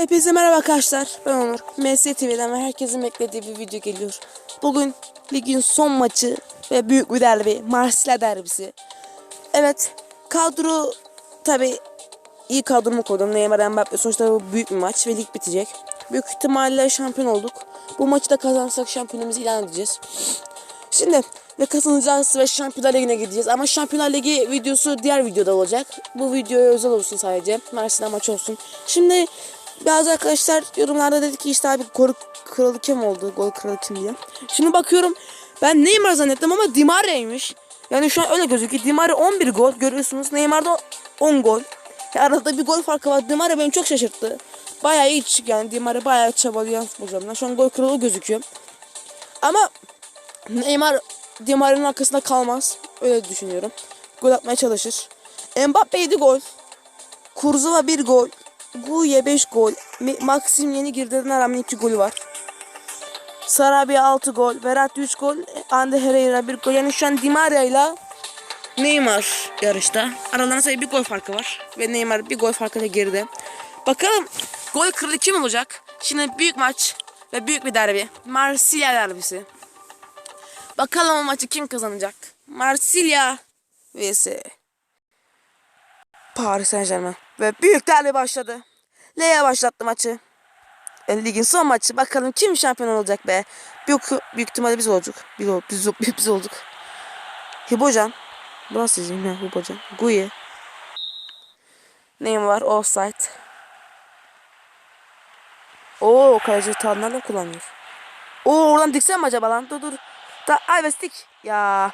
Hepinize merhaba arkadaşlar. Ben Onur. MS TV'den ve herkesin beklediği bir video geliyor. Bugün ligin son maçı ve büyük bir derbi. Marsilya derbisi. Evet. Kadro tabi iyi kadromu koydum. Neymar Mbappe sonuçta bu büyük bir maç ve lig bitecek. Büyük ihtimalle şampiyon olduk. Bu maçı da kazanırsak şampiyonumuzu ilan edeceğiz. Şimdi ve kazanacağız ve Şampiyonlar Ligi'ne gideceğiz. Ama Şampiyonlar Ligi videosu diğer videoda olacak. Bu videoya özel olsun sadece. Mersin'e maç olsun. Şimdi bazı arkadaşlar yorumlarda dedi ki işte abi gol kralı kim oldu? Gol kralı kim diye. Şimdi bakıyorum ben Neymar zannettim ama Di Maria'ymış. Yani şu an öyle gözüküyor. Di Maria 11 gol görüyorsunuz. Neymar'da 10 gol. Ya arada bir gol farkı var. Di Maria beni çok şaşırttı. Bayağı iyi çık yani. Di Maria bayağı çabalayan futbolcularından. Şu an gol kralı gözüküyor. Ama Neymar Di Maria'nın arkasında kalmaz. Öyle düşünüyorum. Gol atmaya çalışır. Mbappe 7 gol. Kurzuva 1 gol. Guye 5 gol. Maxim yeni girdiğine rağmen 2 golü var. Sarabia 6 gol. Verratti 3 gol. Ande Herrera 1 gol. Yani şu an Di Maria ile Neymar yarışta. Aralarında sadece bir gol farkı var. Ve Neymar bir gol farkıyla geride. Bakalım gol kralı kim olacak? Şimdi büyük maç ve büyük bir derbi. Marsilya derbisi. Bakalım o maçı kim kazanacak? Marsilya vs Paris Saint Germain. Ve büyük derbi başladı. Lea başlattı maçı. E, ligin son maçı. Bakalım kim şampiyon olacak be. Büyük, büyük ihtimalle biz olacak. Biz, biz, biz, biz olduk. Hibocan. Bu nasıl diyeyim ya Hibocan. Guye. Neyim var? Offside. Oo kaleci da kullanıyor. Oo oradan diksem mi acaba lan? Dur dur. Da Alves dik. Ya.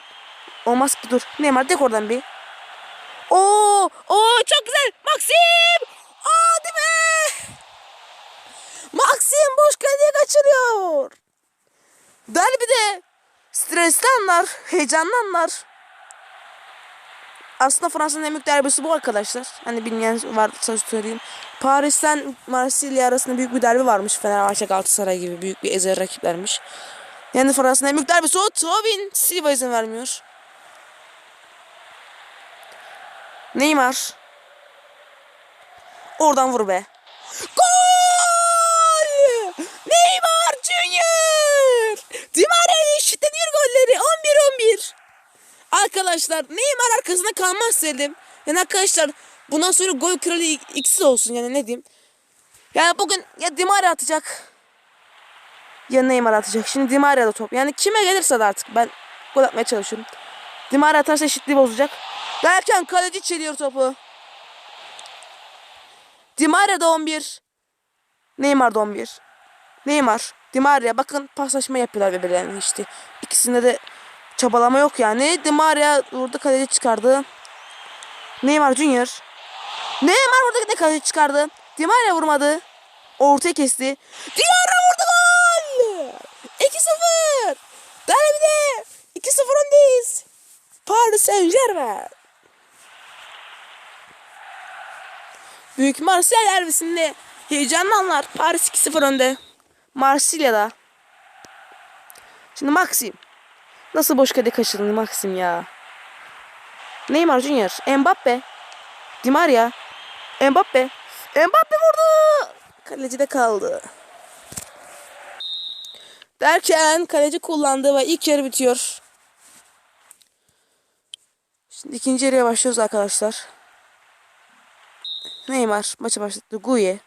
Olmaz ki dur. Neymar dik oradan bir. Oo! Oo çok güzel. Maxim! Hadi be! Maxim boş kaleye kaçırıyor. Derbide stresli anlar, heyecanlı anlar. Aslında Fransa'nın en büyük derbisi bu arkadaşlar. Hani bilmeyen varsa söyleyeyim. Paris'ten Marsilya arasında büyük bir derbi varmış. Fenerbahçe Galatasaray gibi büyük bir ezel rakiplermiş. Yani Fransa'nın en büyük derbisi o. Tobin Silva izin vermiyor. Neymar. Oradan vur be. Gol! Neymar Junior! Di Maria eşitleniyor golleri. 11-11. Arkadaşlar Neymar arkasında kalmaz dedim. Yani arkadaşlar bundan sonra gol kralı ikisi olsun yani ne diyeyim. Yani bugün ya Di Maria atacak ya Neymar atacak. Şimdi Di Maria'da top. Yani kime gelirse de artık ben gol atmaya çalışıyorum. Di Maria atarsa eşitliği bozacak. Derken kaleci çeliyor topu. Di Maria da 11. Neymar da 11. Neymar, Di Maria bakın paslaşma yapıyorlar birbirlerine işte. İkisinde de çabalama yok yani. Di Maria burada kaleci çıkardı. Neymar Junior. Neymar burada da kaleci çıkardı. Di Maria vurmadı. Ortaya kesti. Diarra vurdu gol! 2-0. Derbide 2-0 öndeyiz. Paris Saint Germain. Büyük Marsilya derbisinde heyecanlı anlar. Paris 2-0 önde. Marsilya'da. Şimdi Maxim. Nasıl boş kale kaçırdın Maxim ya. Neymar Junior. Mbappe. Di Maria. Mbappe. Mbappe vurdu. Kaleci de kaldı. Derken kaleci kullandı ve ilk yarı bitiyor. Şimdi ikinci yarıya başlıyoruz arkadaşlar. Neymar maçı başlattı. Guye.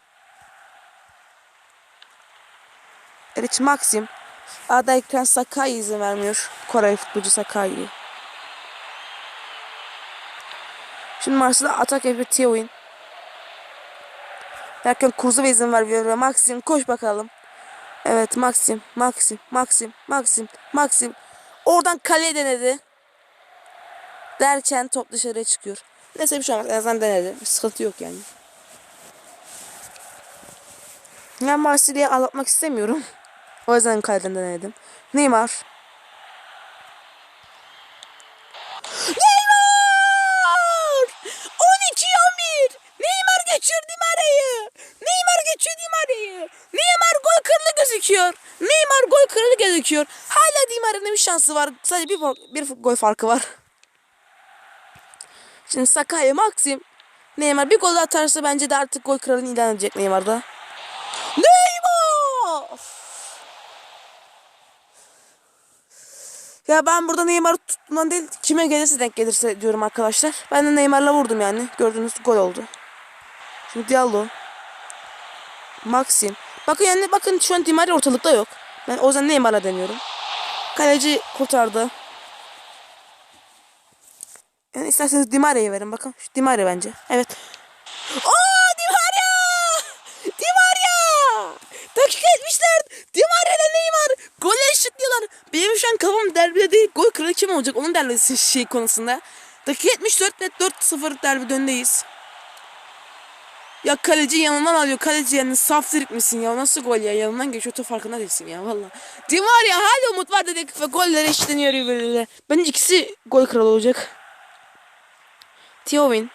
Eric Maxim. Adayken Sakai izin vermiyor. Kore futbolcu Sakai. Şimdi Marsilya atak yapıyor Tewin. Derken Kurzu ve izin vermiyor. ve Maxim koş bakalım. Evet Maxim, Maxim, Maxim, Maxim, Maxim. Oradan kaleye denedi. Derken top dışarıya çıkıyor. Neyse bir şey olmaz. En azından denedi. Bir sıkıntı yok yani. Ben Marsilya'yı ağlatmak istemiyorum. O yüzden kaleden denedim. Neymar. Neymar! 12-11! Neymar geçiyor Di Maria'yı. Neymar geçiyor Di Maria'yı. Neymar gol kralı gözüküyor. Neymar gol kralı gözüküyor. Hala Maria'nın bir şansı var. Sadece bir, bir gol farkı var. Şimdi Sakarya Maxim. Neymar bir gol atarsa bence de artık gol kralını ilan edecek Neymar'da. Neymar! Ya ben burada Neymar'ı tutman değil kime gelirse denk gelirse diyorum arkadaşlar. Ben de Neymar'la vurdum yani. Gördüğünüz gol oldu. Şimdi Diallo. Maxim. Bakın yani bakın şu an Di Maria ortalıkta yok. Ben o yüzden Neymar'la deniyorum. Kaleci kurtardı. İsterseniz Di Maria'yı verin bakın. Şu Di Maria bence. Evet. Aa Di Maria! Di Maria! Dakika 74. Di Maria ile Neymar. Gol eşitliyorlar. Benim şu an kafam derbide değil. Gol kralı kim olacak? Onun derbisi şey konusunda. Dakika 74 ve 4-0 derbi döndeyiz. Ya kaleci yanından alıyor. Kaleci yani saf misin ya? Nasıl gol ya? Yanından geçiyor. Top farkında değilsin ya valla. Di Maria hala umut var dedik ve goller eşitleniyor birbirleriyle. Bence ikisi gol kralı olacak. Tiovin.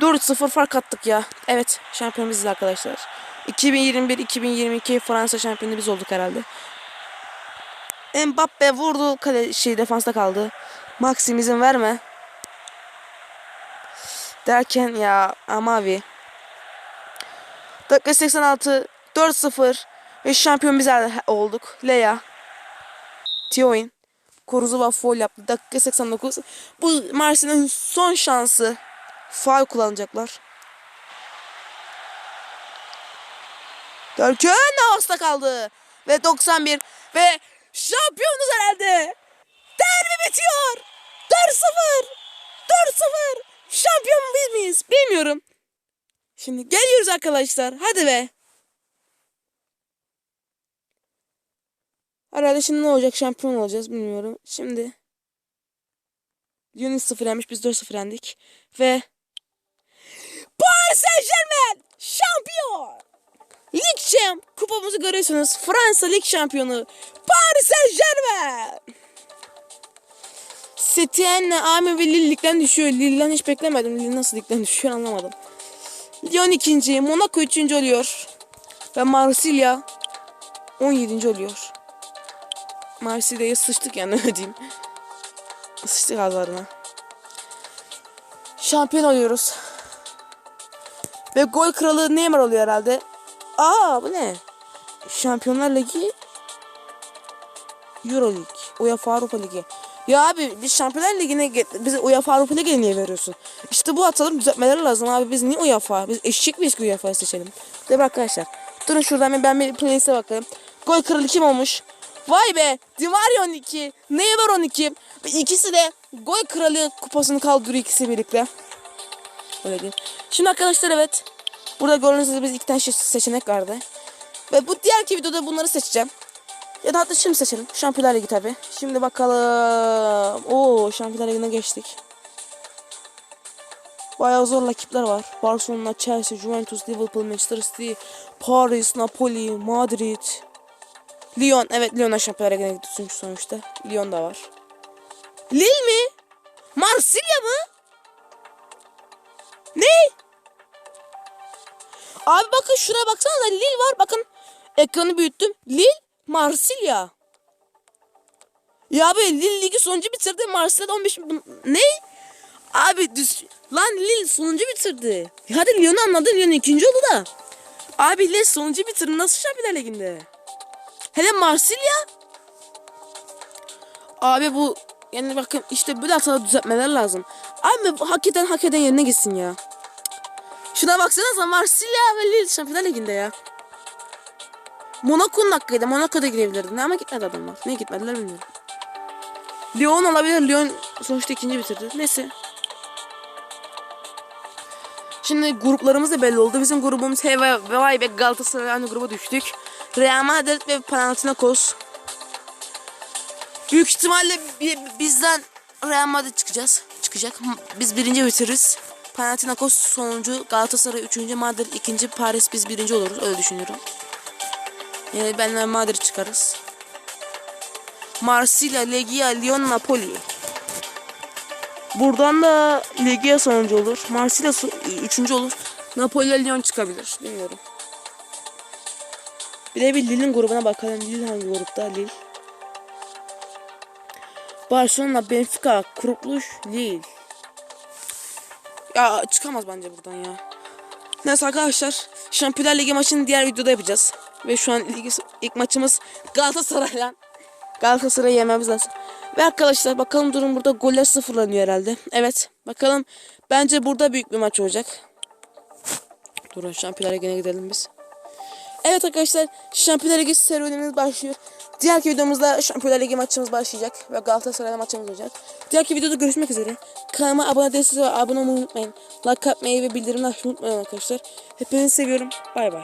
4-0 fark attık ya. Evet şampiyon arkadaşlar. 2021-2022 Fransa şampiyonu biz olduk herhalde. Mbappe vurdu kale şey defansta kaldı. Maxim izin verme. Derken ya Amavi. Dakika 86 4-0 ve şampiyon biz olduk. Leia. Tioin. Koruzuva foul yaptı. Dakika 89. Bu Marsilya'nın son şansı. Faul kullanacaklar. Derken hasta kaldı. Ve 91 ve şampiyonuz herhalde. Derbi bitiyor. 4-0. 4-0. Şampiyon biz miyiz? Bilmiyorum. Şimdi geliyoruz arkadaşlar. Hadi be. Herhalde şimdi ne olacak? Şampiyon olacağız. Bilmiyorum. Şimdi. Yunis 0 yenmiş. Biz 4-0 yendik. Ve Paris Saint Germain şampiyon. Lig champ. Kupamızı görüyorsunuz. Fransa lig şampiyonu. Paris Saint Germain. Setien Ami ve Lille ligden düşüyor. Lille'den hiç beklemedim. Lille nasıl ligden düşüyor anlamadım. Lyon ikinci. Monaco üçüncü oluyor. Ve Marsilya 17. oluyor. Marsilya'ya sıçtık yani öyle diyeyim. Sıçtık ağızlarına. Şampiyon oluyoruz. Ve gol kralı Neymar oluyor herhalde. Aa bu ne? Şampiyonlar Ligi Euro Lig. UEFA Avrupa Ligi. Ya abi biz Şampiyonlar Ligi'ne bize UEFA Avrupa Ligi'ne niye veriyorsun? İşte bu atalım düzeltmeleri lazım abi. Biz niye UEFA? Biz eşek miyiz ki UEFA'yı seçelim? Mi arkadaşlar? Durun şuradan ben bir playlist'e bakayım. Gol kralı kim olmuş? Vay be! Di Maria 12, Neymar 12 ve ikisi de gol kralı kupasını kaldırıyor ikisi birlikte. Öyle diyeyim. Şimdi arkadaşlar evet. Burada gördüğünüz gibi iki tane seçenek vardı. Ve bu diğerki videoda bunları seçeceğim. Ya da hatta şimdi seçelim. Şampiyonlar Ligi tabi. Şimdi bakalım. Oo Şampiyonlar Ligi'ne geçtik. Bayağı zor rakipler var. Barcelona, Chelsea, Juventus, Liverpool, Manchester City, Paris, Napoli, Madrid, Lyon. Evet Lyon'a Şampiyonlar Ligi'ne gitti çünkü sonuçta. Lyon da var. Lille mi? Marsilya mı? Ne? Abi bakın şuraya baksana Lille var. Bakın ekranı büyüttüm. Lille Marsilya. Ya abi Lille ligi sonuncu bitirdi. Marsilya'da 15 ne? Abi düz lan Lille sonuncu bitirdi. Hadi Lyon'u anladın. Lyon ikinci oldu da. Abi Lille sonuncu bitirdi. Nasıl Şampiyonlar Ligi'nde? Hele Marsilya. Abi bu yani bakın işte böyle hatalı düzeltmeler lazım. Abi hakikaten hak eden yerine gitsin ya. Şuna baksanıza Marsilya ve Lille Şampiyonlar Ligi'nde ya. Monaco'nun hakkıydı. Monaco'da girebilirdi. Ne ama gitmedi adamlar. Niye gitmediler bilmiyorum. Lyon olabilir. Lyon sonuçta ikinci bitirdi. Neyse. Şimdi gruplarımız da belli oldu. Bizim grubumuz H ve vay be Galatasaray aynı gruba düştük. Real Madrid ve Panathinaikos. Büyük ihtimalle bi- bizden Real Madrid çıkacağız. Çıkacak. Biz birinci bitiririz. Panathinaikos sonuncu, Galatasaray üçüncü, Madrid ikinci, Paris biz birinci oluruz. Öyle düşünüyorum. Yani benle Madrid çıkarız. Marsilya, Legia, Lyon, Napoli. Buradan da Legia sonuncu olur. Marsilya üçüncü olur. Napoli Lyon çıkabilir. Bilmiyorum. Bir de bir Lille'in grubuna bakalım. Lille hangi grupta? Lille. Barcelona, Benfica, Kurupluş, Lille. Ya çıkamaz bence buradan ya. Neyse arkadaşlar. Şampiyonlar Ligi maçını diğer videoda yapacağız. Ve şu an ligi ilk maçımız Galatasaray'la. Galatasaray'ı yememiz lazım. Ve arkadaşlar bakalım durum burada goller sıfırlanıyor herhalde. Evet bakalım bence burada büyük bir maç olacak. Durun Şampiyonlar Ligi'ne gidelim biz. Evet arkadaşlar Şampiyonlar Ligi serüvenimiz başlıyor. Diğerki videomuzda Şampiyonlar Ligi maçımız başlayacak ve Galatasaray'la maçımız olacak. Diğerki videoda görüşmek üzere. Kanalıma abone değilseniz abone olmayı unutmayın. Like atmayı ve bildirimleri açmayı unutmayın arkadaşlar. Hepinizi seviyorum. Bay bay.